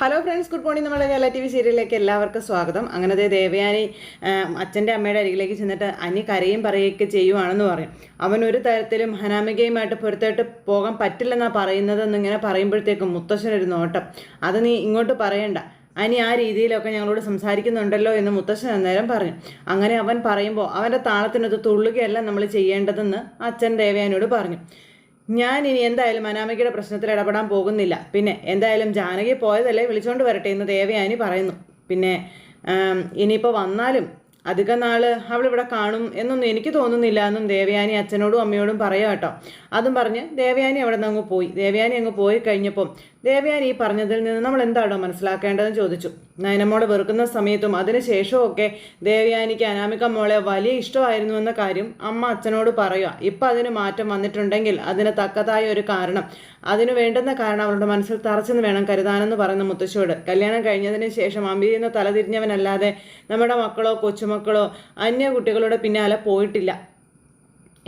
Hello friends good morning നമ്മുടെ Kerala T V സീരിയലിലേക്ക് എല്ലാവർക്കും സ്വാഗതം. അങ്ങനെ ദേ ദേവയാനി അച്ഛന്റെ അമ്മയുടെ അരികിലേക്ക് ചെന്നിട്ട് അനി കരയും പറയുകയൊക്കെ ചെയ്യുവാണെന്ന് പറയും. അവൻ ഒരു തരത്തിലും ഹനാമികയുമായിട്ട് പൊരുത്തായിട്ട് പോകാൻ പറ്റില്ലെന്നാണ് പറയുന്നതെന്ന് ഇങ്ങനെ പറയുമ്പോഴത്തേക്കും മുത്തശ്ശനൊരു നോട്ടം. അത് നീ ഇങ്ങോട്ട് പറയണ്ട. അനി ആ രീതിയിലൊക്കെ ഞങ്ങളോട് സംസാരിക്കുന്നുണ്ടല്ലോ എന്ന് മുത്തശ്ശൻ അന്നേരം പറഞ്ഞു. അങ്ങനെ അവൻ പറയുമ്പോൾ അവന്റെ താളത്തിനൊത്ത് തുള്ളുകയല്ല നമ്മൾ ചെയ്യേണ്ടതെന്ന് അച്ഛൻ ദേവയാനിയോട് പറഞ്ഞു. ഞാൻ ഇനി എന്തായാലും അനാമികയുടെ പ്രശ്നത്തിൽ ഇടപെടാൻ പോകുന്നില്ല. പിന്നെ എന്തായാലും ജാനകി പോയതല്ലേ വിളിച്ചോണ്ട് വരട്ടെ എന്ന് ദേവയാനി പറയുന്നു. പിന്നെ ഇനിയിപ്പോൾ വന്നാലും അധിക നാൾ അവളിവിടെ കാണും എന്നൊന്നും എനിക്ക് തോന്നുന്നില്ല എന്നും ദേവയാനി അച്ഛനോടും അമ്മയോടും പറയാം കേട്ടോ. അതും പറഞ്ഞ് ദേവയാനി അവിടെ നിന്ന് അങ്ങ് പോയി. ദേവയാനി അങ്ങ് പോയി കഴിഞ്ഞപ്പോൾ ദേവയാനി ഈ പറഞ്ഞതിൽ നിന്ന് നമ്മൾ എന്താണോ മനസ്സിലാക്കേണ്ടതെന്ന് ചോദിച്ചു. നയനമോളെ വെറുക്കുന്ന സമയത്തും അതിനുശേഷവും ഒക്കെ ദേവയാനിക്ക് അനാമിക മോളെ വലിയ ഇഷ്ടമായിരുന്നു എന്ന കാര്യം അമ്മ അച്ഛനോട് പറയുക. ഇപ്പം അതിന് മാറ്റം വന്നിട്ടുണ്ടെങ്കിൽ അതിന് തക്കതായ ഒരു കാരണം. അതിനു വേണ്ടുന്ന കാരണം അവളുടെ മനസ്സിൽ തറച്ചെന്ന് വേണം കരുതാനെന്ന് പറയുന്ന മുത്തശ്ശിയോട്. കല്യാണം കഴിഞ്ഞതിന് ശേഷം അമ്പിയെന്ന് തലതിരിഞ്ഞവനല്ലാതെ നമ്മുടെ മക്കളോ കൊച്ചുമക്കളോ അന്യ കുട്ടികളുടെ പിന്നാലെ പോയിട്ടില്ല.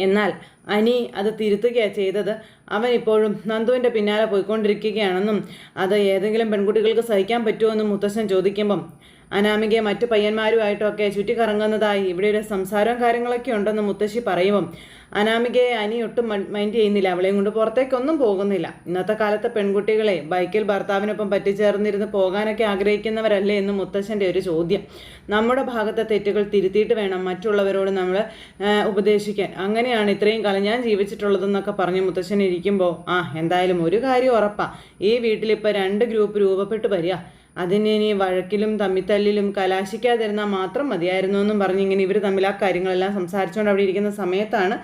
എന്നാൽ അനി അത് തിരുത്തുകയാണ് ചെയ്തത്. അവൻ ഇപ്പോഴും നന്ദുവിന്റെ പിന്നാലെ പോയിക്കൊണ്ടിരിക്കുകയാണെന്നും അത് ഏതെങ്കിലും പെൺകുട്ടികൾക്ക് സഹിക്കാൻ പറ്റുമോ എന്നും മുത്തശ്ശൻ ചോദിക്കുമ്പം അനാമികയെ മറ്റു പയ്യന്മാരുമായിട്ടൊക്കെ ചുറ്റിക്കറങ്ങുന്നതായി ഇവിടെ ഒരു സംസാരവും കാര്യങ്ങളൊക്കെ ഉണ്ടെന്ന് മുത്തശ്ശി പറയുമ്പം അനാമികയെ അനി ഒട്ടും മൈൻഡ് ചെയ്യുന്നില്ല. അവളെയും കൊണ്ട് പുറത്തേക്കൊന്നും പോകുന്നില്ല. ഇന്നത്തെ കാലത്തെ പെൺകുട്ടികളെ ബൈക്കിൽ ഭർത്താവിനൊപ്പം പറ്റിച്ചേർന്നിരുന്ന് പോകാനൊക്കെ ആഗ്രഹിക്കുന്നവരല്ലേ എന്ന് മുത്തശ്ശന്റെ ഒരു ചോദ്യം. നമ്മുടെ ഭാഗത്തെ തെറ്റുകൾ തിരുത്തിയിട്ട് വേണം മറ്റുള്ളവരോട് നമ്മൾ ഉപദേശിക്കാൻ. അങ്ങനെയാണ് ഇത്രയും കാലം ഞാൻ ജീവിച്ചിട്ടുള്ളതെന്നൊക്കെ പറഞ്ഞ് മുത്തശ്ശൻ ഇരിക്കുമ്പോൾ ആ എന്തായാലും ഒരു കാര്യം ഉറപ്പാ. ഈ വീട്ടിലിപ്പോൾ രണ്ട് ഗ്രൂപ്പ് രൂപപ്പെട്ട് വരിക. അതിന് വഴക്കിലും തമ്മിത്തല്ലിലും കലാശിക്കാതിരുന്നാൽ മാത്രം മതിയായിരുന്നു എന്നും പറഞ്ഞ് ഇങ്ങനെ ഇവർ തമ്മിൽ ആ കാര്യങ്ങളെല്ലാം സംസാരിച്ചുകൊണ്ട് അവിടെ ഇരിക്കുന്ന സമയത്താണ്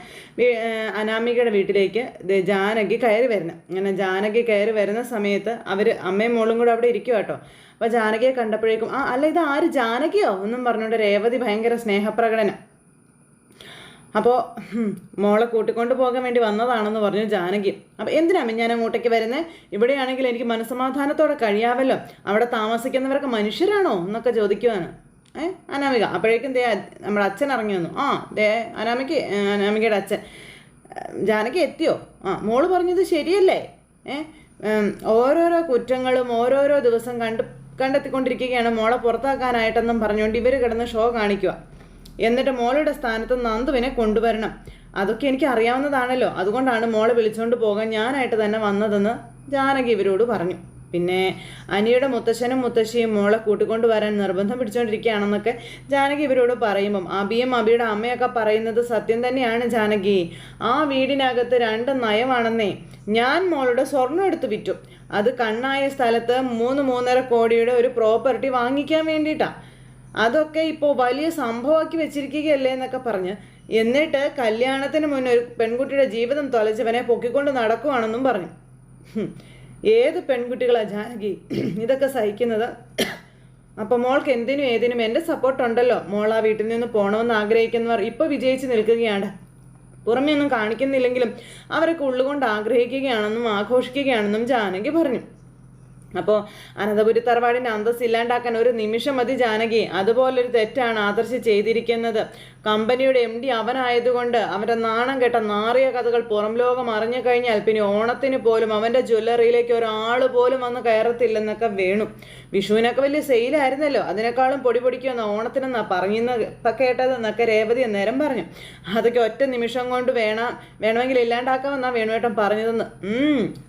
അനാമികയുടെ വീട്ടിലേക്ക് ജാനകി കയറി വരുന്നത് അങ്ങനെ ജാനകി കയറി വരുന്ന സമയത്ത് അവർ അമ്മയും മോളും കൂടെ അവിടെ ഇരിക്കും കേട്ടോ അപ്പോൾ ജാനകിയെ കണ്ടപ്പോഴേക്കും ആ അല്ല ഇത് ആര് ജാനകിയോ? എന്നും പറഞ്ഞുകൊണ്ട് രേവതി ഭയങ്കര സ്നേഹപ്രകടനം. അപ്പോൾ മോളെ കൂട്ടിക്കൊണ്ട് പോകാൻ വേണ്ടി വന്നതാണെന്ന് പറഞ്ഞു ജാനകി. അപ്പോൾ എന്തിനാണ് ഞാൻ അങ്ങോട്ടേക്ക് വരുന്നത് ഇവിടെയാണെങ്കിൽ എനിക്ക് മനസ്സമാധാനത്തോടെ കഴിയാവല്ലോ. അവിടെ താമസിക്കുന്നവരൊക്കെ മനുഷ്യരാണോ എന്നൊക്കെ ചോദിക്കുവാണ്. ഏ അനാമിക. അപ്പോഴേക്കും ദേ നമ്മുടെ അച്ഛൻ ഇറങ്ങി വന്നു. ആ ദേ അനാമിക്ക് അനാമികയുടെ അച്ഛൻ. ജാനകി എത്തിയോ? ആ മോൾ പറഞ്ഞത് ശരിയല്ലേ? ഏ ഓരോരോ കുറ്റങ്ങളും ഓരോരോ ദിവസം കണ്ട് കണ്ടെത്തിക്കൊണ്ടിരിക്കുകയാണ്. മോളെ പുറത്താക്കാനായിട്ടെന്നും പറഞ്ഞുകൊണ്ട് ഇവർ കിടന്ന് ഷോ കാണിക്കുക എന്നിട്ട് മോളുടെ സ്ഥാനത്ത് നന്ദുവിനെ കൊണ്ടുവരണം. അതൊക്കെ എനിക്ക് അറിയാവുന്നതാണല്ലോ. അതുകൊണ്ടാണ് മോളെ വിളിച്ചുകൊണ്ട് പോകാൻ ഞാനായിട്ട് തന്നെ വന്നതെന്ന് ജാനകി ഇവരോട് പറഞ്ഞു. പിന്നെ അനിയുടെ മുത്തശ്ശനും മുത്തശ്ശിയും മോളെ കൂട്ടിക്കൊണ്ട് വരാൻ നിർബന്ധം പിടിച്ചുകൊണ്ടിരിക്കുകയാണെന്നൊക്കെ ജാനകി ഇവരോട് പറയുമ്പം അബിയും അബിയുടെ അമ്മയൊക്കെ പറയുന്നത് സത്യം തന്നെയാണ് ജാനകി. ആ വീടിനകത്ത് രണ്ട് നയമാണെന്നേ. ഞാൻ മോളുടെ സ്വർണം എടുത്തു വിറ്റു. അത് കണ്ണായ സ്ഥലത്ത് മൂന്ന് മൂന്നര കോടിയുടെ ഒരു പ്രോപ്പർട്ടി വാങ്ങിക്കാൻ വേണ്ടിയിട്ടാണ് അതൊക്കെ ഇപ്പോൾ വലിയ സംഭവമാക്കി വെച്ചിരിക്കുകയല്ലേ എന്നൊക്കെ പറഞ്ഞ് എന്നിട്ട് കല്യാണത്തിന് മുന്നേ ഒരു പെൺകുട്ടിയുടെ ജീവിതം തൊലച്ചവനെ പൊക്കിക്കൊണ്ട് നടക്കുവാണെന്നും പറഞ്ഞു. ഏത് പെൺകുട്ടികളാ ജാനകി? ഇതൊക്കെ സഹിക്കുന്നത്? അപ്പോൾ മോൾക്ക് എന്തിനും ഏതിനും എന്റെ സപ്പോർട്ടുണ്ടല്ലോ മോൾ ആ വീട്ടിൽ നിന്ന് പോകണമെന്ന് ആഗ്രഹിക്കുന്നവർ ഇപ്പോൾ വിജയിച്ച് നിൽക്കുകയാണ്. പുറമേ ഒന്നും കാണിക്കുന്നില്ലെങ്കിലും അവരൊക്കെ ഉള്ളുകൊണ്ട് ആഗ്രഹിക്കുകയാണെന്നും ആഘോഷിക്കുകയാണെന്നും ജാനകി പറഞ്ഞു. അപ്പോൾ അനന്തപുരി തറവാടിന്റെ അന്തസ് ഇല്ലാണ്ടാക്കാൻ ഒരു നിമിഷം മതി ജാനകി. അതുപോലൊരു തെറ്റാണ് ആദർശ് ചെയ്തിരിക്കുന്നത്. കമ്പനിയുടെ എം ഡി അവനായതുകൊണ്ട് അവന്റെ നാണം കെട്ട നാറിയ കഥകൾ പുറം ലോകം അറിഞ്ഞു കഴിഞ്ഞാൽ പിന്നെ ഓണത്തിന് പോലും അവന്റെ ജ്വല്ലറിയിലേക്ക് ഒരാൾ പോലും വന്ന് കയറത്തില്ലെന്നൊക്കെ വേണു. വിഷുവിനൊക്കെ വലിയ സെയിലായിരുന്നല്ലോ അതിനേക്കാളും പൊടി പൊടിക്കുമെന്ന ഓണത്തിനെന്നാ പറഞ്ഞിന്ന് ഇപ്പം കേട്ടതെന്നൊക്കെ രേവതി അന്നേരം പറഞ്ഞു. അതൊക്കെ ഒറ്റ നിമിഷം കൊണ്ട് വേണം വേണമെങ്കിൽ ഇല്ലാണ്ടാക്കാമെന്നാണ് വേണുവേട്ടൻ പറഞ്ഞതെന്ന്.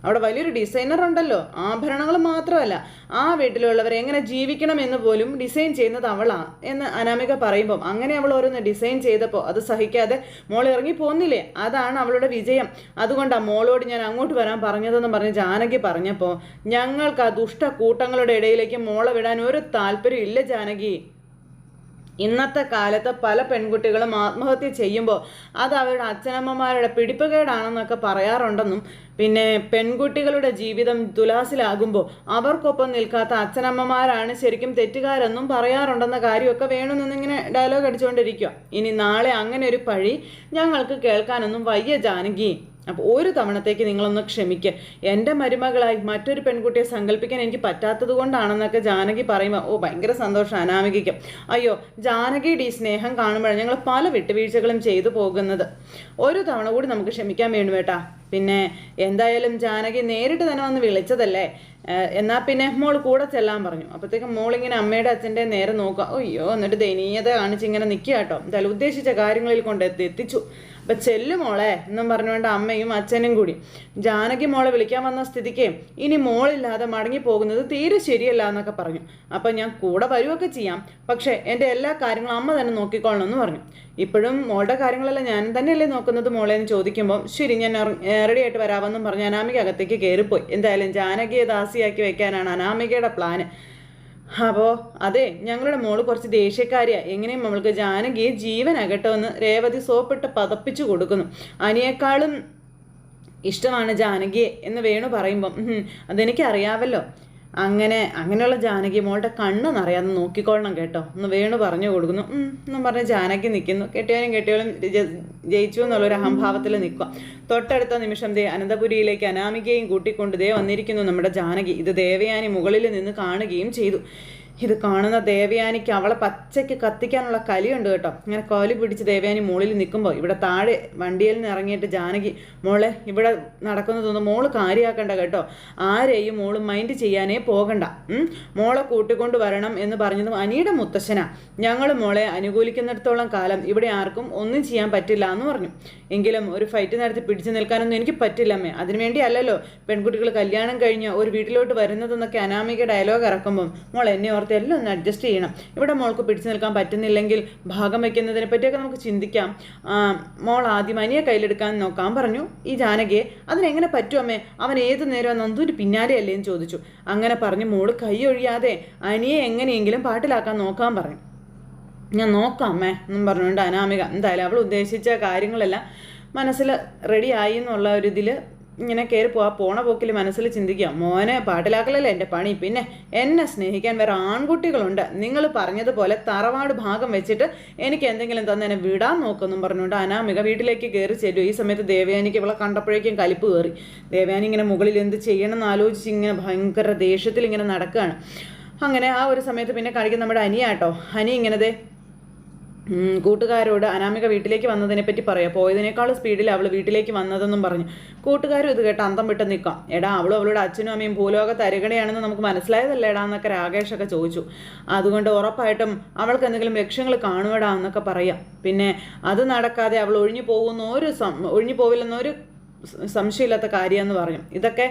അവിടെ വലിയൊരു ഡിസൈനർ ഉണ്ടല്ലോ. ആഭരണങ്ങൾ മാത്രമല്ല ആ വീട്ടിലുള്ളവർ എങ്ങനെ ജീവിക്കണം എന്ന് പോലും ഡിസൈൻ ചെയ്യുന്നത് അവളാണ് എന്ന് അനാമിക പറയുമ്പം അങ്ങനെ അവൾ ഓരോന്ന് ഡിസൈൻ ചെയ്തപ്പോൾ അത് സഹിക്കാതെ മോൾ ഇറങ്ങി പോന്നില്ലേ? അതാണ് അവളുടെ വിജയം. അതുകൊണ്ടാണ് മോളോട് ഞാൻ അങ്ങോട്ട് വരാൻ പറഞ്ഞതെന്ന് പറഞ്ഞ് ജാനകി പറഞ്ഞപ്പോൾ ഞങ്ങൾക്ക് ആ ദുഷ്ട കൂട്ടങ്ങളുടെ ഇടയിലേക്ക് മോളെ വിടാൻ ഒരു താല്പര്യം ഇല്ല ജാനകി. ഇന്നത്തെ കാലത്ത് പല പെൺകുട്ടികളും ആത്മഹത്യ ചെയ്യുമ്പോൾ അത് അവരുടെ അച്ഛനമ്മമാരുടെ പിടിപ്പുകേടാണെന്നൊക്കെ പറയാറുണ്ടെന്നും പിന്നെ പെൺകുട്ടികളുടെ ജീവിതം തുലാസിലാകുമ്പോൾ അവർക്കൊപ്പം നിൽക്കാത്ത അച്ഛനമ്മമാരാണ് ശരിക്കും തെറ്റുകാരെന്നും പറയാറുണ്ടെന്ന കാര്യമൊക്കെ വേണമെന്നിങ്ങനെ ഡയലോഗ് അടിച്ചുകൊണ്ടിരിക്കുക. ഇനി നാളെ അങ്ങനെ ഒരു പഴി ഞങ്ങൾക്ക് കേൾക്കാനൊന്നും വയ്യ ജാനകി. അപ്പോൾ ഒരു തവണത്തേക്ക് നിങ്ങളൊന്ന് ക്ഷമിക്കുക എന്റെ മരുമകളായി മറ്റൊരു പെൺകുട്ടിയെ സങ്കല്പിക്കാൻ എനിക്ക് പറ്റാത്തത് കൊണ്ടാണെന്നൊക്കെ ജാനകി പറയുമ്പോൾ ഓ ഭയങ്കര സന്തോഷം അനാമികയ്ക്ക്. അയ്യോ ജാനകിയുടെ ഈ സ്നേഹം കാണുമ്പോഴാണ് ഞങ്ങൾ പല വിട്ടുവീഴ്ചകളും ചെയ്തു പോകുന്നത്. ഒരു തവണ കൂടി നമുക്ക് ക്ഷമിക്കാൻ വേണ്ടി വേട്ടാ പിന്നെ എന്തായാലും ജാനകി നേരിട്ട് തന്നെ വന്ന് വിളിച്ചതല്ലേ? എന്നാൽ എന്നാ പിന്നെ മോൾ കൂടെ ചെല്ലാൻ പറഞ്ഞു. അപ്പോഴത്തേക്കും ഇങ്ങനെ അമ്മയുടെ അച്ഛന്റെ നേരെ നോക്കുക. അയ്യോ എന്നിട്ട് ദയനീയത കാണിച്ച് ഇങ്ങനെ നിൽക്കുക കേട്ടോ. എന്തായാലും ഉദ്ദേശിച്ച കാര്യങ്ങളിൽ കൊണ്ട് എത്തിച്ചു. അപ്പം ചെല്ലു മോളെ എന്നും പറഞ്ഞുകൊണ്ട് അമ്മയും അച്ഛനും കൂടി. ജാനകി മോളെ വിളിക്കാൻ വന്ന സ്ഥിതിക്ക് ഇനി മോളില്ലാതെ മടങ്ങി പോകുന്നത് തീരെ ശരിയല്ല എന്നൊക്കെ പറഞ്ഞു. അപ്പം ഞാൻ കൂടെ വരുമൊക്കെ ചെയ്യാം. പക്ഷേ എന്റെ എല്ലാ കാര്യങ്ങളും അമ്മ തന്നെ നോക്കിക്കോളണം എന്ന് പറഞ്ഞു. ഇപ്പോഴും മോളുടെ കാര്യങ്ങളെല്ലാം ഞാൻ തന്നെയല്ലേ നോക്കുന്നത് മോളെ എന്ന് ചോദിക്കുമ്പോൾ ശരി ഞാൻ റെഡി ആയിട്ട് വരാമെന്നും പറഞ്ഞ് അനാമിക അകത്തേക്ക് കയറിപ്പോയി എന്തായാലും ജാനകിയെ ദാസിയാക്കി വെക്കാനാണ് അനാമികയുടെ പ്ലാന് അപ്പോൾ അതെ ഞങ്ങളുടെ മോൾ കുറച്ച് ദേഷ്യക്കാരിയാ. എങ്ങനെയും നമ്മൾക്ക് ജാനകിയെ ജീവനകട്ടോ എന്ന് രേവതി സോപ്പിട്ട് പതപ്പിച്ചു കൊടുക്കുന്നു. അനിയേക്കാളും ഇഷ്ടമാണ് ജാനകിയെ എന്ന് വേണു പറയുമ്പം. അതെനിക്ക് അതെനിക്കറിയാവല്ലോ. അങ്ങനെ അങ്ങനെയുള്ള ജാനകി മോളുടെ കണ്ണ് നിറയാതെ നോക്കിക്കൊള്ളണം കേട്ടോ. ഒന്ന് വേണു പറഞ്ഞു കൊടുക്കുന്നു. എന്നും പറഞ്ഞ് ജാനകി നിൽക്കുന്നു കെട്ടിയവനും കെട്ടിയവനും ജയിച്ചു എന്നുള്ള ഒരു അഹംഭാവത്തിൽ നിൽക്കുക. തൊട്ടടുത്ത നിമിഷം ദേ അനന്തപുരിയിലേക്ക് അനാമികയും കൂട്ടിക്കൊണ്ട് ദേ വന്നിരിക്കുന്നു നമ്മുടെ ജാനകി. ഇത് ദേവയാനി മുകളിൽ നിന്ന് കാണുകയും ചെയ്തു. ഇത് കാണുന്ന ദേവയാനിക്ക് അവളെ പച്ചയ്ക്ക് കത്തിക്കാനുള്ള കലിയുണ്ട് കേട്ടോ. ഇങ്ങനെ കോലി പിടിച്ച് ദേവയാനി മുകളിൽ നിൽക്കുമ്പോൾ ഇവിടെ താഴെ വണ്ടിയിൽ നിന്ന് ഇറങ്ങിയിട്ട് ജാനകി മോളെ ഇവിടെ നടക്കുന്നതൊന്നും മോൾ കാര്യമാക്കണ്ട കേട്ടോ. ആരെയും മോൾ മൈൻഡ് ചെയ്യാനേ പോകണ്ട. മോളെ കൂട്ടിക്കൊണ്ട് വരണം എന്ന് പറഞ്ഞതും അനിയുടെ മുത്തശ്ശനാ. ഞങ്ങൾ മോളെ അനുകൂലിക്കുന്നിടത്തോളം കാലം ഇവിടെ ആർക്കും ഒന്നും ചെയ്യാൻ പറ്റില്ല എന്ന് പറഞ്ഞു. എങ്കിലും ഒരു ഫൈറ്റ് നടത്തി പിടിച്ചു നിൽക്കാനൊന്നും എനിക്ക് പറ്റില്ലമ്മേ അതിനുവേണ്ടി അല്ലല്ലോ പെൺകുട്ടികൾ കല്യാണം കഴിഞ്ഞ് ഒരു വീട്ടിലോട്ട് വരുന്നതെന്നൊക്കെ അനാമിക ഡയലോഗ് ഇറക്കുമ്പം മോൾ എന്നെ ഓർത്ത് എല്ലാം ഒന്ന് അഡ്ജസ്റ്റ് ചെയ്യണം. ഇവിടെ മോൾക്ക് പിടിച്ചു നിൽക്കാൻ പറ്റുന്നില്ലെങ്കിൽ ഭാഗം വയ്ക്കുന്നതിനെ പറ്റിയൊക്കെ നമുക്ക് ചിന്തിക്കാം. മോൾ ആദ്യം അനിയെ കയ്യിലെടുക്കാൻ നോക്കാൻ പറഞ്ഞു. ഈ ജാനകിയെ അതിനെങ്ങനെ പറ്റും അമ്മേ? അവൻ ഏത് നേരം നന്ദൂര് പിന്നാലെയല്ലേ എന്ന് ചോദിച്ചു. അങ്ങനെ പറഞ്ഞു മോൾ കൈ ഒഴിയാതെ അനിയെ എങ്ങനെയെങ്കിലും പാട്ടിലാക്കാൻ നോക്കാൻ പറഞ്ഞു. ഞാൻ നോക്കാം അമ്മേ എന്നും പറഞ്ഞുകൊണ്ട് അനാമിക എന്തായാലും അവൾ ഉദ്ദേശിച്ച കാര്യങ്ങളെല്ലാം മനസ്സിൽ റെഡി ആയി എന്നുള്ള ഒരു ഇതിൽ ഇങ്ങനെ കയറി പോവാ പോണ പോക്കിൽ മനസ്സിൽ ചിന്തിക്കുക. മോനെ പാട്ടിലാക്കലല്ലേ എന്റെ പണി. പിന്നെ എന്നെ സ്നേഹിക്കാൻ വേറെ ആൺകുട്ടികളുണ്ട്. നിങ്ങൾ പറഞ്ഞതുപോലെ തറവാട് ഭാഗം വെച്ചിട്ട് എനിക്ക് എന്തെങ്കിലും തന്നെ വിടാൻ നോക്കുമെന്നും പറഞ്ഞുകൊണ്ട് അനാമിക വീട്ടിലേക്ക് കയറി ചെല്ലു. ഈ സമയത്ത് ദേവയാനിക്ക് ഇവളെ കണ്ടപ്പോഴേക്കും കലിപ്പ് കയറി ദേവയാനി ഇങ്ങനെ മുകളിൽ എന്ത് ചെയ്യണം എന്ന് ആലോചിച്ച് ഇങ്ങനെ ഭയങ്കര ദേഷ്യത്തിൽ ഇങ്ങനെ നടക്കുകയാണ്. അങ്ങനെ ആ ഒരു സമയത്ത് പിന്നെ കാണിക്കുന്ന നമ്മുടെ അനിയാട്ടോ. അനി ഇങ്ങനെ ദേ ഉം, കൂട്ടുകാരോട് അനാമിക വീട്ടിലേക്ക് വന്നതിനെ പറ്റി പറയാം. പോയതിനേക്കാൾ സ്പീഡിൽ അവൾ വീട്ടിലേക്ക് വന്നതെന്നും പറഞ്ഞു. കൂട്ടുകാരും ഇത് കേട്ട് അന്തം വിട്ട് നിൽക്കാം. എടാ അവളും അവളുടെ അച്ഛനും അമ്മയും ഭൂലോക അരുകണയാണെന്ന് നമുക്ക് മനസ്സിലായതല്ലേ എടാ എന്നൊക്കെ രാകേഷൊക്കെ ചോദിച്ചു. അതുകൊണ്ട് ഉറപ്പായിട്ടും അവൾക്ക് എന്തെങ്കിലും ലക്ഷ്യങ്ങൾ കാണുവടാ എന്നൊക്കെ പറയാം. പിന്നെ അത് നടക്കാതെ അവൾ ഒഴിഞ്ഞു പോകുന്ന ഒരു സം ഒഴിഞ്ഞു പോവില്ലെന്നൊരു സംശയമില്ലാത്ത കാര്യമെന്ന് പറഞ്ഞു. ഇതൊക്കെ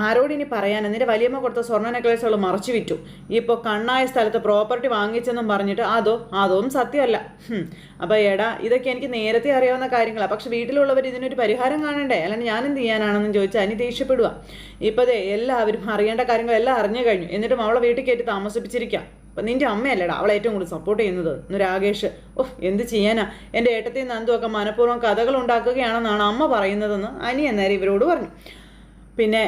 ആരോട് ഇനി പറയാൻ? എന്നിട്ട് വലിയമ്മ കൊടുത്ത സ്വർണ നെക്ലേസുകൾ മറച്ചു വിറ്റു. ഇപ്പോൾ കണ്ണായ സ്ഥലത്ത് പ്രോപ്പർട്ടി വാങ്ങിച്ചെന്നും പറഞ്ഞിട്ട് അതോ അതും സത്യമല്ല. അപ്പോൾ എടാ ഇതൊക്കെ എനിക്ക് നേരത്തെ അറിയാവുന്ന കാര്യങ്ങളാണ് പക്ഷെ വീട്ടിലുള്ളവർ ഇതിനൊരു പരിഹാരം കാണണ്ടേ? അല്ലാണ്ട് ഞാൻ എന്ത് ചെയ്യാനാണെന്ന് ചോദിച്ചാൽ അനി ദേഷ്യപ്പെടുക ഇപ്പോൾ ദേ എല്ലാവരും അറിയേണ്ട കാര്യങ്ങളെല്ലാം അറിഞ്ഞു കഴിഞ്ഞു. എന്നിട്ടും അവളെ വീട്ടിൽ കയറ്റി താമസിപ്പിച്ചിരിക്കാം. അപ്പം നിന്റെ അമ്മയല്ലേടാ അവളെ ഏറ്റവും കൂടുതൽ സപ്പോർട്ട് ചെയ്യുന്നത്. എന്ന് രാകേഷ്. ഓഹ് എന്ത് ചെയ്യാനാ? എന്റെ ഏട്ടത്തിൽ നന്ദുവൊക്കെ മനഃപൂർവം കഥകൾ ഉണ്ടാക്കുകയാണെന്നാണ് അമ്മ പറയുന്നതെന്ന് അനി അന്നേരം ഇവരോട് പറഞ്ഞു. പിന്നെ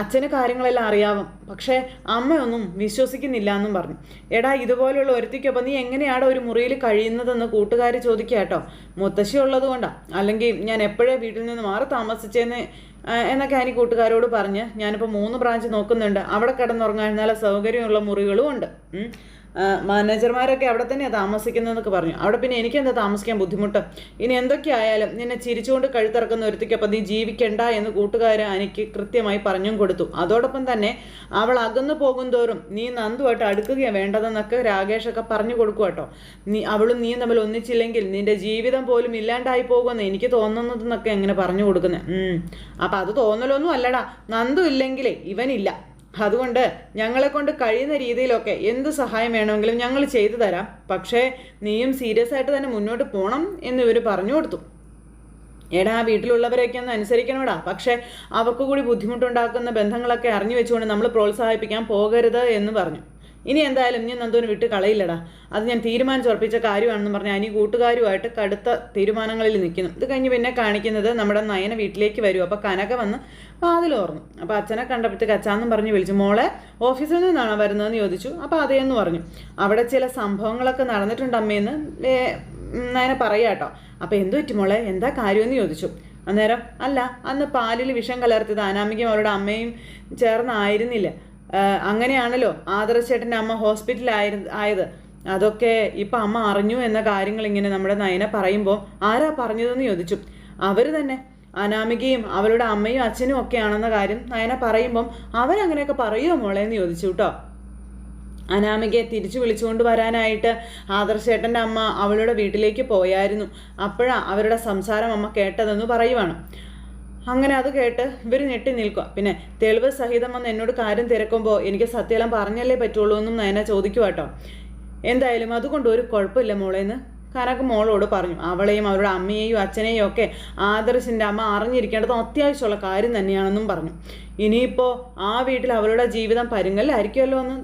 അച്ഛന് കാര്യങ്ങളെല്ലാം അറിയാവും. പക്ഷേ അമ്മയൊന്നും വിശ്വസിക്കുന്നില്ല എന്നും പറഞ്ഞു. എടാ ഇതുപോലെയുള്ള ഒരുത്തിക്കൊപ്പം നീ എങ്ങനെയാണ് ഒരു മുറിയിൽ കഴിയുന്നതെന്ന് കൂട്ടുകാർ ചോദിക്കുക കേട്ടോ. മുത്തശ്ശി ഉള്ളത് കൊണ്ടാണ് അല്ലെങ്കിൽ ഞാൻ എപ്പോഴേ വീട്ടിൽ നിന്ന് മാറി താമസിച്ചേന്ന് എന്നൊക്കെ അനി കൂട്ടുകാരോട് പറഞ്ഞ് ഞാനിപ്പോൾ മൂന്ന് ബ്രാഞ്ച് നോക്കുന്നുണ്ട്. അവിടെ കിടന്നുറങ്ങാൻ നല്ല സൗകര്യമുള്ള മുറികളും ഉണ്ട്. മാനേജർമാരൊക്കെ അവിടെ തന്നെയാണ് താമസിക്കുന്നതെന്നൊക്കെ പറഞ്ഞു. അവിടെ പിന്നെ എനിക്കെന്താ താമസിക്കാൻ ബുദ്ധിമുട്ട്? ഇനി എന്തൊക്കെയായാലും നിന്നെ ചിരിച്ചുകൊണ്ട് കഴുത്തിറക്കുന്ന ഒരുത്തിക്കപ്പം നീ ജീവിക്കണ്ട എന്ന് കൂട്ടുകാർ എനിക്ക് കൃത്യമായി പറഞ്ഞും കൊടുത്തു. അതോടൊപ്പം തന്നെ അവൾ അകന്നു പോകുന്തോറും നീ നന്ദുമായിട്ട് അടുക്കുകയാണ് വേണ്ടതെന്നൊക്കെ രാകേഷൊക്കെ പറഞ്ഞു കൊടുക്കുക കേട്ടോ. നീ അവളും നീ തമ്മിൽ ഒന്നിച്ചില്ലെങ്കിൽ നിന്റെ ജീവിതം പോലും ഇല്ലാണ്ടായി പോകുമെന്ന് എനിക്ക് തോന്നുന്നതെന്നൊക്കെ എങ്ങനെ പറഞ്ഞു കൊടുക്കുന്നത് അപ്പം അത് തോന്നലൊന്നും അല്ലടാ. നന്ദു ഇല്ലെങ്കിലേ ഇവനില്ല. അതുകൊണ്ട് ഞങ്ങളെ കൊണ്ട് കഴിയുന്ന രീതിയിലൊക്കെ എന്ത് സഹായം വേണമെങ്കിലും ഞങ്ങൾ ചെയ്തു തരാം. പക്ഷേ നീയും സീരിയസ് ആയിട്ട് തന്നെ മുന്നോട്ട് പോകണം എന്ന് ഇവർ പറഞ്ഞു കൊടുത്തു. എടാ വീട്ടിലുള്ളവരെയൊക്കെ ഒന്ന് അനുസരിക്കണോടാ. പക്ഷേ അവർക്ക് കൂടി ബുദ്ധിമുട്ടുണ്ടാക്കുന്ന ബന്ധങ്ങളൊക്കെ അറിഞ്ഞു വെച്ചുകൊണ്ട് നമ്മൾ പ്രോത്സാഹിപ്പിക്കാൻ പോകരുത് എന്ന് പറഞ്ഞു. ഇനി എന്തായാലും ഞാൻ നന്ദുവിനെ വിട്ട് കളയില്ലടാ. അത് ഞാൻ തീരുമാനിച്ചുറപ്പിച്ച കാര്യമാണെന്ന് പറഞ്ഞ് അനി കൂട്ടുകാരുമായിട്ട് കടുത്ത തീരുമാനങ്ങളിൽ നിൽക്കുന്നു. ഇത് കഴിഞ്ഞ് പിന്നെ കാണിക്കുന്നത് നമ്മുടെ നയന വീട്ടിലേക്ക് വരും. അപ്പോൾ കനക വന്ന് വാതിൽ ഓർന്നു. അപ്പോൾ അച്ഛനെ കണ്ടപ്പോഴത്തേക്ക് അച്ഛാന്നും പറഞ്ഞ് വിളിച്ചു. മോളെ ഓഫീസിൽ നിന്നാണോ വരുന്നതെന്ന് ചോദിച്ചു. അപ്പോൾ അതേന്ന് പറഞ്ഞു. അവിടെ ചില സംഭവങ്ങളൊക്കെ നടന്നിട്ടുണ്ട് അമ്മയെന്ന് നയന പറയാട്ടോ അപ്പോൾ എന്തു പറ്റി മോളെ? എന്താ കാര്യമെന്ന് ചോദിച്ചു. അന്നേരം അല്ല അന്ന് പാലിൽ വിഷം കലർത്തിയത് അനാമികയും അവരുടെ അമ്മയും ചേർന്നായിരുന്നില്ല. അങ്ങനെയാണല്ലോ ആദർശേട്ടന്റെ അമ്മ ഹോസ്പിറ്റലായി ആയത്. അതൊക്കെ ഇപ്പം അമ്മ അറിഞ്ഞു എന്ന കാര്യങ്ങൾ ഇങ്ങനെ നമ്മുടെ നയന പറയുമ്പോൾ ആരാ പറഞ്ഞതെന്ന് ചോദിച്ചു. അവർ തന്നെ. അനാമികയും അവളുടെ അമ്മയും അച്ഛനും ഒക്കെ ആണെന്ന കാര്യം നയന പറയുമ്പം അവരങ്ങനെയൊക്കെ പറയുമോ മോളെ എന്ന് ചോദിച്ചു കേട്ടോ അനാമികയെ തിരിച്ചു വിളിച്ചുകൊണ്ട് വരാനായിട്ട് ആദർശേട്ടന്റെ അമ്മ അവളുടെ വീട്ടിലേക്ക് പോയായിരുന്നു. അപ്പോഴാണ് അവരുടെ സംസാരം അമ്മ കേട്ടതെന്ന് പറയുവാണ്. അങ്ങനെ അത് കേട്ട് ഇവർ ഞെട്ടി നിൽക്കുക പിന്നെ തെളിവ് സഹിതം വന്ന് എന്നോട് കാര്യം തിരക്കുമ്പോൾ എനിക്ക് സത്യമെല്ലാം പറഞ്ഞല്ലേ പറ്റുള്ളൂ എന്നും നയന ചോദിക്കുക കേട്ടോ എന്തായാലും അതുകൊണ്ട് ഒരു കുഴപ്പമില്ല മോളേന്ന് കാരണം മോളോട് പറഞ്ഞു. അവളെയും അവരുടെ അമ്മയെയും അച്ഛനെയും ഒക്കെ ആദർശിന്റെ അമ്മ അറിഞ്ഞിരിക്കേണ്ടത് അത്യാവശ്യമുള്ള കാര്യം തന്നെയാണെന്നും പറഞ്ഞു. ഇനിയിപ്പോൾ ആ വീട്ടിൽ അവളുടെ ജീവിതം പരുങ്ങലായിരിക്കുമല്ലോ എന്ന്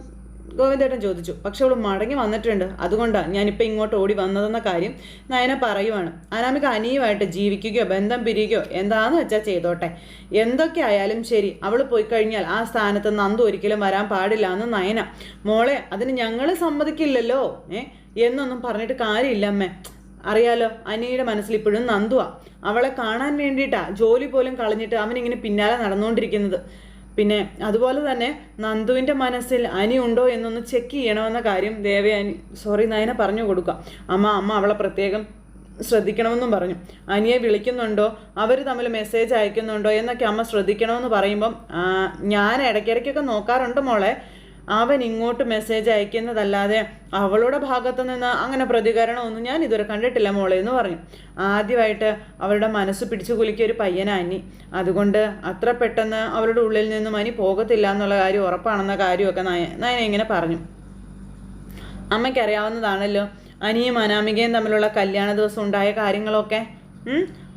ഗോവിന്ദേട്ടൻ ചോദിച്ചു പക്ഷെ അവൾ മടങ്ങി വന്നിട്ടുണ്ട്. അതുകൊണ്ടാണ് ഞാനിപ്പോൾ ഇങ്ങോട്ട് ഓടി വന്നതെന്ന കാര്യം നയന പറയുവാണ്. അനാമിക അനിയുമായിട്ട് ജീവിക്കുകയോ ബന്ധം പിരിയുകയോ എന്താന്ന് വെച്ചാൽ ചെയ്തോട്ടെ. എന്തൊക്കെ ആയാലും ശരി അവൾ പോയി കഴിഞ്ഞാൽ ആ സ്ഥാനത്ത് നന്ദു ഒരിക്കലും വരാൻ പാടില്ല എന്ന് നയന. മോളെ അതിന് ഞങ്ങൾ സമ്മതിക്കില്ലല്ലോ ഏ? എന്നൊന്നും പറഞ്ഞിട്ട് കാര്യമില്ല അമ്മേ. അറിയാലോ അനിയുടെ മനസ്സിൽ ഇപ്പോഴും നന്ദുവാ. അവളെ കാണാൻ വേണ്ടിയിട്ടാ ജോലി പോലും കളഞ്ഞിട്ട് അവനിങ്ങനെ പിന്നാലെ നടന്നുകൊണ്ടിരിക്കുന്നത്. പിന്നെ അതുപോലെ തന്നെ നന്ദുവിന്റെ മനസ്സിൽ അനി ഉണ്ടോ എന്നൊന്ന് ചെക്ക് ചെയ്യണമെന്ന കാര്യം ദേവയാനി സോറി നയന പറഞ്ഞു കൊടുക്കാം അമ്മ അമ്മ അവളെ പ്രത്യേകം ശ്രദ്ധിക്കണമെന്നും പറഞ്ഞു. അനിയെ വിളിക്കുന്നുണ്ടോ? അവർ തമ്മിൽ മെസ്സേജ് അയക്കുന്നുണ്ടോ എന്നൊക്കെ അമ്മ ശ്രദ്ധിക്കണമെന്ന് പറയുമ്പം "ആ, ഞാൻ ഇടയ്ക്കിടയ്ക്കൊക്കെ നോക്കാറുണ്ട് മോളെ. അവൻ ഇങ്ങോട്ട് മെസ്സേജ് അയക്കുന്നതല്ലാതെ അവളുടെ ഭാഗത്തു നിന്ന് അങ്ങനെ പ്രതികരണമൊന്നും ഞാൻ ഇതുവരെ കണ്ടിട്ടില്ല മോളെ എന്ന് പറഞ്ഞു. ആദ്യമായിട്ട് അവളുടെ മനസ്സ് പിടിച്ചു കുലുക്കിയ ഒരു പയ്യനാ അതുകൊണ്ട് അത്ര പെട്ടെന്ന് അവളുടെ ഉള്ളിൽ നിന്നും അനി പോകത്തില്ല എന്നുള്ള കാര്യം ഉറപ്പാണെന്ന കാര്യമൊക്കെ നയ നയന ഇങ്ങനെ പറഞ്ഞു. അമ്മയ്ക്കറിയാവുന്നതാണല്ലോ അനിയും അനാമികയും തമ്മിലുള്ള കല്യാണ ദിവസം ഉണ്ടായ കാര്യങ്ങളൊക്കെ?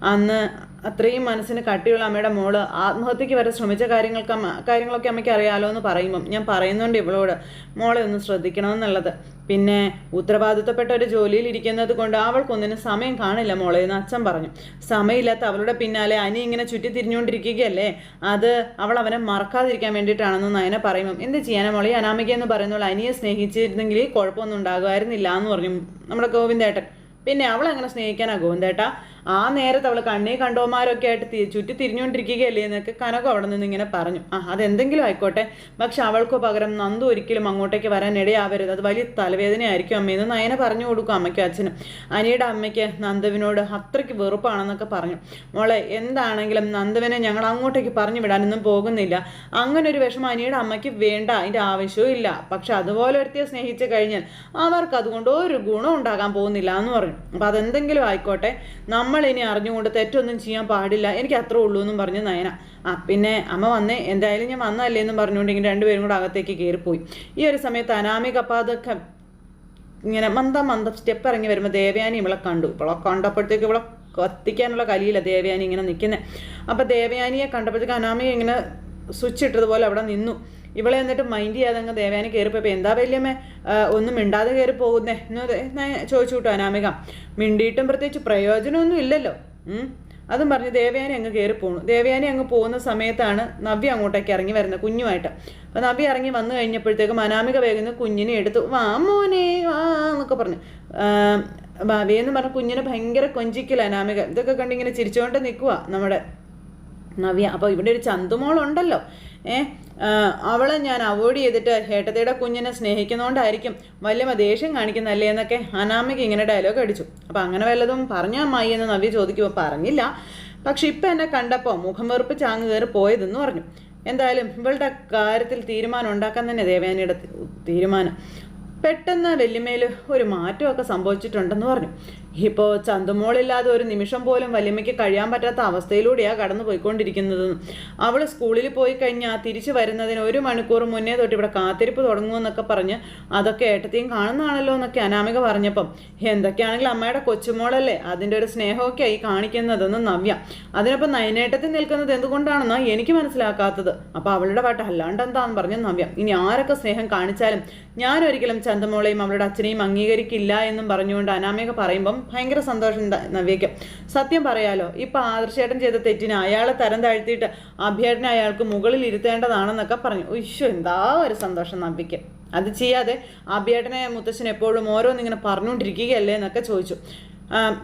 അന്ന് അത്രയും മനസ്സിന് കട്ടിയുള്ള അമ്മയുടെ മോൾ ആത്മഹത്യക്ക് വരെ ശ്രമിച്ച കാര്യങ്ങൾക്ക് കാര്യങ്ങളൊക്കെ അമ്മയ്ക്ക് അറിയാലോ എന്ന് പറയുമ്പം ഞാൻ പറയുന്നുണ്ട് ഇവളോട്. മോളെ ഒന്ന് ശ്രദ്ധിക്കണമെന്നുള്ളത്. പിന്നെ ഉത്തരവാദിത്തപ്പെട്ട ഒരു ജോലിയിൽ ഇരിക്കുന്നത് കൊണ്ട് അവൾക്കൊന്നിനും സമയം കാണില്ല മോളെ എന്ന് അച്ഛൻ പറഞ്ഞു. സമയമില്ലാത്ത അവളുടെ പിന്നാലെ അനി ഇങ്ങനെ ചുറ്റി തിരിഞ്ഞുകൊണ്ടിരിക്കുകയല്ലേ അത് അവൾ അവനെ മറക്കാതിരിക്കാൻ വേണ്ടിയിട്ടാണെന്ന് നയന പറയുമ്പം എന്ത് ചെയ്യാനാ മോളെ? അനാമിക എന്ന് പറയുന്നവൾ അനിയെ സ്നേഹിച്ചിരുന്നെങ്കിൽ കുഴപ്പമൊന്നും ഉണ്ടാകുമായിരുന്നില്ല എന്ന് പറഞ്ഞു നമ്മുടെ ഗോവിന്ദേട്ടൻ. പിന്നെ അവളെങ്ങനെ സ്നേഹിക്കാനാ ഗോവിന്ദേട്ടാ? ആ നേരത്ത് അവൾ കണ്ണേ കണ്ടോമാരൊക്കെ ആയിട്ട് ചുറ്റി തിരിഞ്ഞുകൊണ്ടിരിക്കുകയല്ലേ എന്നൊക്കെ കനകം അവിടെ നിന്ന് ഇങ്ങനെ പറഞ്ഞു. ആ അതെന്തെങ്കിലും ആയിക്കോട്ടെ. പക്ഷെ അവൾക്ക് പകരം നന്ദു ഒരിക്കലും അങ്ങോട്ടേക്ക് വരാൻ ഇടയാവരുത് അത് വലിയ തലവേദനയായിരിക്കും അമ്മയെന്ന് നയന പറഞ്ഞു കൊടുക്കും അമ്മയ്ക്കും അച്ഛനും. അനിയുടെ അമ്മയ്ക്ക് നന്ദുവിനോട് അത്രയ്ക്ക് വെറുപ്പാണെന്നൊക്കെ പറഞ്ഞു. മോളെ എന്താണെങ്കിലും നന്ദുവിനെ ഞങ്ങൾ അങ്ങോട്ടേക്ക് പറഞ്ഞു വിടാനൊന്നും പോകുന്നില്ല. അങ്ങനെ ഒരു വിഷമം അനിയുടെ അമ്മയ്ക്ക് വേണ്ട. അതിന്റെ ആവശ്യവും ഇല്ല. പക്ഷെ അതുപോലെ ഒരുത്തിയെ സ്നേഹിച്ച് കഴിഞ്ഞാൽ അവർക്ക് അതുകൊണ്ട് ഒരു ഗുണം ഉണ്ടാകാൻ പോകുന്നില്ല എന്ന് പറഞ്ഞു. അപ്പം അതെന്തെങ്കിലും ആയിക്കോട്ടെ. നമ്മൾ ഇനി അറിഞ്ഞുകൊണ്ട് തെറ്റൊന്നും ചെയ്യാൻ പാടില്ല. എനിക്ക് അത്രേ ഉള്ളൂ എന്നും പറഞ്ഞ് നയന. ആ പിന്നെ അമ്മ വന്നേ. എന്തായാലും ഞാൻ വന്നതല്ലേ എന്നും പറഞ്ഞുകൊണ്ട് ഇങ്ങനെ രണ്ടുപേരും കൂടെ അകത്തേക്ക് കയറിപ്പോയി. ഈ ഒരു സമയത്ത് അനാമിക പാതൊക്കെ ഇങ്ങനെ മന്ദം മന്ദം സ്റ്റെപ്പ് ഇറങ്ങി വരുമ്പോൾ ദേവയാനി ഇവളെ കണ്ടു. ഇവളെ കണ്ടപ്പോഴത്തേക്ക് ഇവളെ കത്തിക്കാനുള്ള കലിയില്ല ദേവയാനി ഇങ്ങനെ നിൽക്കുന്നത് അപ്പോൾ ദേവയാനിയെ കണ്ടപ്പോഴത്തേക്ക് അനാമിക ഇങ്ങനെ സ്വിച്ച് ഇട്ടതുപോലെ അവിടെ നിന്നു. ഇവളെ എന്നിട്ട് മൈൻഡ് ചെയ്യാതെ അങ്ങ് ദേവയാനി കയറിപ്പോയപ്പോൾ എന്താ വല്യമ്മേ? ഒന്നും മിണ്ടാതെ കയറി പോകുന്നേ എന്ന് ചോദിച്ചു കേട്ടോ അനാമിക. മിണ്ടിയിട്ടും പ്രത്യേകിച്ച് പ്രയോജനമൊന്നും ഇല്ലല്ലോ. അതും പറഞ്ഞ് ദേവയാനി അങ്ങ് കയറി പോണു ദേവയാനി അങ്ങ് പോകുന്ന സമയത്താണ് നവ്യ അങ്ങോട്ടേക്ക് ഇറങ്ങി വരുന്നത് കുഞ്ഞുമായിട്ട്. അപ്പോൾ നവ്യ ഇറങ്ങി വന്നു കഴിഞ്ഞപ്പോഴത്തേക്കും അനാമിക വേഗം കുഞ്ഞിനെ എടുത്തു. വാ മോനെ വാ എന്നൊക്കെ പറഞ്ഞു. വേന്ന് പറഞ്ഞ കുഞ്ഞിനെ ഭയങ്കര കൊഞ്ചിക്കല അനാമിക. ഇതൊക്കെ കണ്ടിങ്ങനെ ചിരിച്ചുകൊണ്ട് നിൽക്കുക നമ്മുടെ നവ്യ. അപ്പോൾ ഇവിടെ ഒരു ചന്തുമോളുണ്ടല്ലോ. ഏ? ആ, അവളെ ഞാൻ അവോയ്ഡ് ചെയ്തിട്ട് ഹേട്ടതയുടെ കുഞ്ഞിനെ സ്നേഹിക്കുന്നതുകൊണ്ടായിരിക്കും വല്യമ്മ ദേഷ്യം കാണിക്കുന്നല്ലേ എന്നൊക്കെ അനാമിക ഇങ്ങനെ ഡയലോഗ് അടിച്ചു. അപ്പം അങ്ങനെ വല്ലതും പറഞ്ഞാൽ അമ്മായി എന്ന് നവ്യ ചോദിക്കുമ്പോൾ പറഞ്ഞില്ല. പക്ഷെ ഇപ്പം എന്നെ കണ്ടപ്പോൾ മുഖം വെറുപ്പ് ചാങ്ങ് കയറി പോയതെന്ന് പറഞ്ഞു. എന്തായാലും ഇവളുടെ കാര്യത്തിൽ തീരുമാനം ഉണ്ടാക്കാൻ തന്നെ ദേവയാനിയുടെ തീരുമാനം. പെട്ടെന്ന് വല്യമ്മയിൽ ഒരു മാറ്റമൊക്കെ സംഭവിച്ചിട്ടുണ്ടെന്ന് പറഞ്ഞു. ഇപ്പോൾ ചന്തുമോളില്ലാതെ ഒരു നിമിഷം പോലും വല്യമ്മയ്ക്ക് കഴിയാൻ പറ്റാത്ത അവസ്ഥയിലൂടെയാണ് കടന്നു പോയിക്കൊണ്ടിരിക്കുന്നത് അവൾ സ്കൂളിൽ പോയി കഴിഞ്ഞാൽ തിരിച്ചു വരുന്നതിന് ഒരു മണിക്കൂർ മുന്നേ തൊട്ട് ഇവിടെ കാത്തിരിപ്പ് തുടങ്ങുമെന്നൊക്കെ പറഞ്ഞ് അതൊക്കെ ഏട്ടത്തെയും കാണുന്നതാണല്ലോ എന്നൊക്കെ അനാമിക പറഞ്ഞപ്പം എന്തൊക്കെയാണെങ്കിലും അമ്മയുടെ കൊച്ചുമോളല്ലേ? അതിന്റെ ഒരു സ്നേഹമൊക്കെ ആയി കാണിക്കുന്നതെന്ന് നവ്യ. അതിനൊപ്പം നയനേട്ടത്തിൽ നിൽക്കുന്നത് എന്തുകൊണ്ടാണെന്നാ എനിക്ക് മനസ്സിലാക്കാത്തത്. അപ്പോൾ അവളുടെ പാട്ട് അല്ലാണ്ട് എന്താണെന്ന് പറഞ്ഞു നവ്യ. ഇനി ആരൊക്കെ സ്നേഹം കാണിച്ചാലും ഞാൻ ഒരിക്കലും ചന്തമോളെയും അവളുടെ അച്ഛനെയും അംഗീകരിക്കില്ല എന്നും പറഞ്ഞുകൊണ്ട് അനാമിക പറയുമ്പം ഭയങ്കര സന്തോഷം നവ്യയ്ക്ക്. സത്യം പറയാലോ ഇപ്പം ആദർശേട്ടൻ ചെയ്ത തെറ്റിന് അയാളെ തരം താഴ്ത്തിയിട്ട് അഭ്യേട്ടനെ അയാൾക്ക് മുകളിൽ ഇരുത്തേണ്ടതാണെന്നൊക്കെ പറഞ്ഞു. ഉയ്യോ എന്താ ഒരു സന്തോഷം നവ്യയ്ക്ക്. അത് ചെയ്യാതെ അഭ്യേട്ടനെ മുത്തശ്ശൻ എപ്പോഴും ഓരോന്നിങ്ങനെ പറഞ്ഞുകൊണ്ടിരിക്കുകയല്ലേ എന്നൊക്കെ ചോദിച്ചു.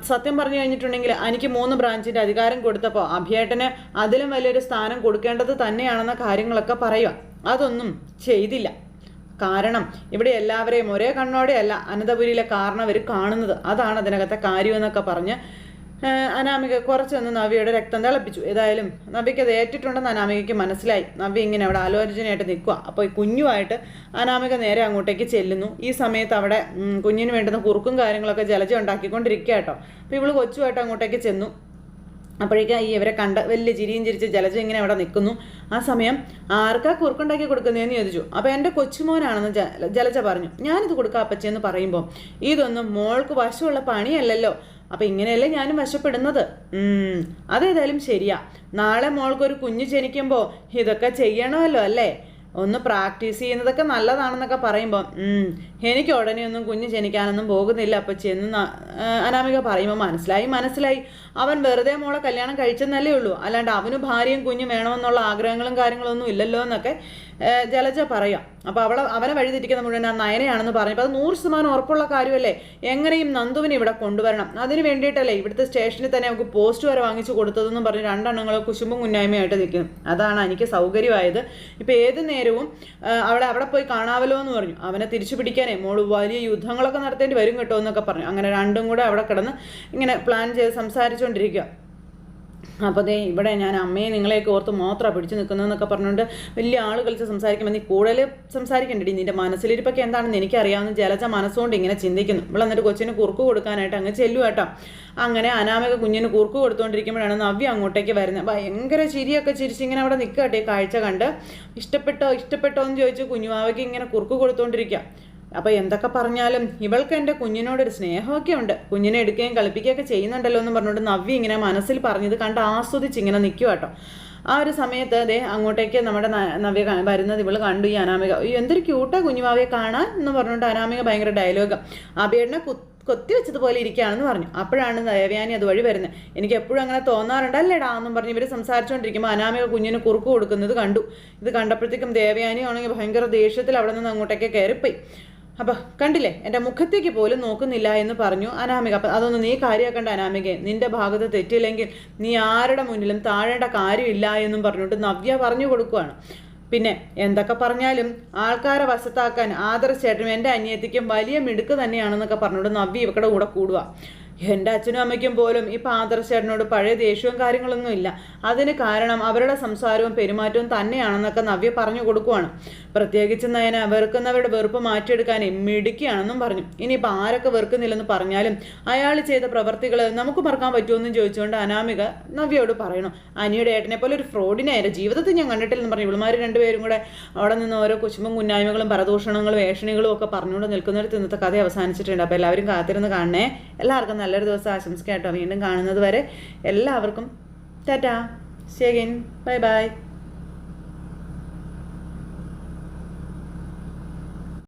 സത്യം പറഞ്ഞു കഴിഞ്ഞിട്ടുണ്ടെങ്കിൽ എനിക്ക് മൂന്ന് ബ്രാഞ്ചിന്റെ അധികാരം കൊടുത്തപ്പോൾ അഭിയേട്ടന് അതിലും വലിയൊരു സ്ഥാനം കൊടുക്കേണ്ടത് തന്നെയാണെന്ന കാര്യങ്ങളൊക്കെ പറയുക. അതൊന്നും ചെയ്തില്ല. കാരണം ഇവിടെ എല്ലാവരെയും ഒരേ കണ്ണോടെയല്ല അനന്തപുരിയിലെ കാരണം അവർ കാണുന്നത്. അതാണ് അതിനകത്തെ കാര്യമെന്നൊക്കെ പറഞ്ഞ് അനാമിക കുറച്ചൊന്ന് നവിയുടെ രക്തം തിളപ്പിച്ചു. ഏതായാലും നവിക്ക് അത് ഏറ്റിട്ടുണ്ടെന്ന് അനാമികയ്ക്ക് മനസ്സിലായി. നവി ഇങ്ങനെ അവിടെ ആലോചനയായിട്ട് നിൽക്കുക അപ്പോൾ ഈ കുഞ്ഞുമായിട്ട് അനാമിക നേരെ അങ്ങോട്ടേക്ക് ചെല്ലുന്നു. ഈ സമയത്ത് അവിടെ കുഞ്ഞിന് വേണ്ടുന്ന കുറുക്കും കാര്യങ്ങളൊക്കെ ജലജ ഉണ്ടാക്കിക്കൊണ്ടിരിക്കുക കേട്ടോ. അപ്പോൾ ഇവൾ കൊച്ചുമായിട്ട് അങ്ങോട്ടേക്ക് ചെന്നു. അപ്പോഴേക്കും ഈ ഇവരെ കണ്ട വലിയ ചിരിയും ചിരിച്ച് ജലജ ഇങ്ങനെ അവിടെ നിൽക്കുന്നു. ആ സമയം ആർക്കാ കുറുക്കുണ്ടാക്കി കൊടുക്കുന്നതെന്ന് ചോദിച്ചു. അപ്പോൾ എന്റെ കൊച്ചുമോനാണെന്ന് ജലജ പറഞ്ഞു. ഞാനിത് കൊടുക്കാം അപ്പച്ചെന്ന് പറയുമ്പോൾ ഇതൊന്നും മോൾക്ക് വശമുള്ള പണിയല്ലല്ലോ. അപ്പം ഇങ്ങനെയല്ലേ ഞാനും വശപ്പെടുന്നത്? അതേതായാലും ശരിയാ. നാളെ മോൾക്കൊരു കുഞ്ഞ് ജനിക്കുമ്പോൾ ഇതൊക്കെ ചെയ്യണമല്ലോ അല്ലേ? ഒന്ന് പ്രാക്ടീസ് ചെയ്യുന്നതൊക്കെ നല്ലതാണെന്നൊക്കെ പറയുമ്പോൾ എനിക്ക് ഉടനെ ഒന്നും കുഞ്ഞ് ജനിക്കാനൊന്നും പോകുന്നില്ല. അപ്പച്ചി എന്ന് ന- ആ, അനാമിക പറയുമ്പോൾ മനസ്സിലായി മനസ്സിലായി. അവൻ വെറുതെ മോളെ കല്യാണം കഴിച്ചെന്നല്ലേ ഉള്ളൂ. അല്ലാണ്ട് അവന് ഭാര്യയും കുഞ്ഞും വേണമെന്നുള്ള ആഗ്രഹങ്ങളും കാര്യങ്ങളൊന്നും ഇല്ലല്ലോ എന്നൊക്കെ ജലജ പറയാം. അപ്പോൾ അവളെ അവനെ വഴിതിരിക്കുന്ന മുഴുവൻ ആ നയനയാണെന്ന് പറഞ്ഞപ്പോൾ അത് നൂറ് ശതമാനം ഉറപ്പുള്ള കാര്യമല്ലേ? എങ്ങനെയും നന്ദുവിനെ ഇവിടെ കൊണ്ടുവരണം. അതിന് വേണ്ടിയിട്ടല്ലേ ഇവിടുത്തെ സ്റ്റേഷനിൽ തന്നെ നമുക്ക് പോസ്റ്റ് വരെ വാങ്ങിച്ചു കൊടുത്തതെന്നും പറഞ്ഞ് രണ്ടെണ്ണങ്ങൾ കുശുമ്പും കുന്നായ്മയായിട്ട് നിൽക്കും അതാണ് എനിക്ക് സൗകര്യമായത്. ഇപ്പോൾ ഏത് നേരവും അവളെ അവിടെ പോയി കാണാവല്ലോ എന്ന് പറഞ്ഞു. അവനെ തിരിച്ചു പിടിക്കാനേ മോൾ വലിയ യുദ്ധങ്ങളൊക്കെ നടത്തേണ്ടി വരും കേട്ടോ എന്നൊക്കെ പറഞ്ഞു. അങ്ങനെ രണ്ടും കൂടെ അവിടെ കിടന്ന് ഇങ്ങനെ പ്ലാൻ ചെയ്ത് സംസാരിച്ചുകൊണ്ടിരിക്കുക അപ്പോൾ ദേ ഇവിടെ ഞാൻ അമ്മയെ നിങ്ങളെയൊക്കെ ഓർത്ത് മാത്രമാണ് പിടിച്ചു നിൽക്കുന്നതെന്നൊക്കെ പറഞ്ഞുകൊണ്ട് വലിയ ആൾ കളിച്ച് സംസാരിക്കുമ്പോൾ നീ കൂടുതൽ സംസാരിക്കണ്ടടി നിന്റെ മനസ്സിലിരിപ്പൊക്കെ എന്താണെന്ന് എനിക്കറിയാവുന്ന ജലജ മനസ്സുകൊണ്ട് ഇങ്ങനെ ചിന്തിക്കുന്നു. ഇവിടെ എന്നിട്ട് കൊച്ചിന് കുറുക്ക് കൊടുക്കാനായിട്ട് അങ്ങ് ചെല്ലു കേട്ടോ. അങ്ങനെ അനാമിക കുഞ്ഞിന് കുറുക്ക് കൊടുത്തുകൊണ്ടിരിക്കുമ്പോഴാണ് നവ്യ അങ്ങോട്ടേക്ക് വരുന്നത്. ഭയങ്കര ചിരിയൊക്കെ ചിരിച്ചിങ്ങനെ അവിടെ നിൽക്കട്ടെ കാഴ്ച കണ്ട്. ഇഷ്ടപ്പെട്ടോ ഇഷ്ടപ്പെട്ടോ എന്ന് ചോദിച്ച് കുഞ്ഞുമാവയ്ക്ക് ഇങ്ങനെ കുറുക്ക് കൊടുത്തുകൊണ്ടിരിക്കുക. അപ്പോൾ എന്തൊക്കെ പറഞ്ഞാലും ഇവൾക്ക് എന്റെ കുഞ്ഞിനോടൊരു സ്നേഹമൊക്കെ ഉണ്ട്. കുഞ്ഞിനെ എടുക്കുകയും കളിപ്പിക്കുകയൊക്കെ ചെയ്യുന്നുണ്ടല്ലോ എന്ന് പറഞ്ഞുകൊണ്ട് നവ്യ ഇങ്ങനെ മനസ്സിൽ പറഞ്ഞത് കണ്ട് ആസ്വദിച്ച് ഇങ്ങനെ നിൽക്കുക കേട്ടോ. ആ ഒരു സമയത്ത് അതെ അങ്ങോട്ടേക്ക് നമ്മുടെ നവ്യ വരുന്നത് ഇവൾ കണ്ടു ഈ അനാമിക. "അയ്യോ, എന്തൊരു ക്യൂട്ടാ കുഞ്ഞുമാവയെ കാണാൻ എന്ന് പറഞ്ഞുകൊണ്ട് അനാമിക ഭയങ്കര ഡയലോഗ് അബിയേട്ടനെ കൊത്തി വെച്ചതുപോലെ ഇരിക്കുകയാണെന്ന് പറഞ്ഞു. അപ്പോഴാണ് ദേവയാനി അതുവഴി വരുന്നത്. എനിക്ക് എപ്പോഴും അങ്ങനെ തോന്നാറുണ്ട് അല്ലേടാ എന്നും പറഞ്ഞ് ഇവർ സംസാരിച്ചുകൊണ്ടിരിക്കുമ്പോൾ അനാമിക കുഞ്ഞിന് കുറുക്ക് കൊടുക്കുന്നത് കണ്ടു. ഇത് കണ്ടപ്പോഴത്തേക്കും ദേവയാനി ആണെങ്കിൽ ഭയങ്കര ദേഷ്യത്തിൽ അവിടെ നിന്ന് അങ്ങോട്ടേക്ക് കയറിപ്പോയി. അപ്പം കണ്ടില്ലേ എന്റെ മുഖത്തേക്ക് പോലും നോക്കുന്നില്ല എന്ന് പറഞ്ഞു അനാമിക. അപ്പം അതൊന്നും നീ കാര്യമാക്കണ്ട അനാമികയെ നിന്റെ ഭാഗത്ത് തെറ്റില്ലെങ്കിൽ നീ ആരുടെ മുന്നിലും താഴേണ്ട കാര്യമില്ല എന്നും പറഞ്ഞുകൊണ്ട് നവ്യ പറഞ്ഞു കൊടുക്കുവാണ്. പിന്നെ എന്തൊക്കെ പറഞ്ഞാലും ആൾക്കാരെ വശത്താക്കാൻ ആദർശേട്ടനും എന്റെ അനിയത്തിക്കും വലിയ മിടുക്ക് തന്നെയാണെന്നൊക്കെ പറഞ്ഞുകൊണ്ട് നവ്യ ഇവക്കടെ കൂടെ കൂടുക എന്റെ അച്ഛനും അമ്മയ്ക്കും പോലും ഈ പാദർശേട്ടനോട് പഴയ ദേഷ്യവും കാര്യങ്ങളൊന്നും ഇല്ല. അതിന് കാരണം അവരുടെ സംസാരവും പെരുമാറ്റവും തന്നെയാണെന്നൊക്കെ നവ്യ പറഞ്ഞു കൊടുക്കുവാണ്. പ്രത്യേകിച്ച് നയന വെറുക്കുന്നവരുടെ വെറുപ്പ് മാറ്റിയെടുക്കാൻ മിടുക്കിയാണെന്നും പറഞ്ഞു. ഇനിയിപ്പോൾ ആരൊക്കെ വെറുക്കുന്നില്ലെന്ന് പറഞ്ഞാലും അയാൾ ചെയ്ത പ്രവർത്തികൾ നമുക്ക് മറക്കാൻ പറ്റുമെന്നും ചോദിച്ചുകൊണ്ട് അനാമിക നവ്യയോട് പറയണം. അനിയുടെ ഏട്ടനെ പോലെ ഒരു ഫ്രോഡിനെ എന്റെ ജീവിതത്തിൽ ഞാൻ കണ്ടിട്ടില്ലെന്ന് പറഞ്ഞു. ഇവളുമാർ രണ്ടുപേരും കൂടെ അവിടെ നിന്ന് ഓരോ കുശുമ്പും കുന്നായ്മകളും പരദൂഷണങ്ങളും ഏഷണികളും ഒക്കെ പറഞ്ഞുകൊണ്ട് നിൽക്കുന്നിടത്ത് ഇന്നത്തെ കഥ അവസാനിച്ചിട്ടുണ്ട്. അപ്പോൾ എല്ലാവരും കാത്തിരുന്ന് കാണണേ. എല്ലാവർക്കും നല്ലൊരു ദിവസം ആശംസിക്കാം കേട്ടോ. വീണ്ടും കാണുന്നത് വരെ എല്ലാവർക്കും ടാറ്റാ. ശരി ബൈ ബൈ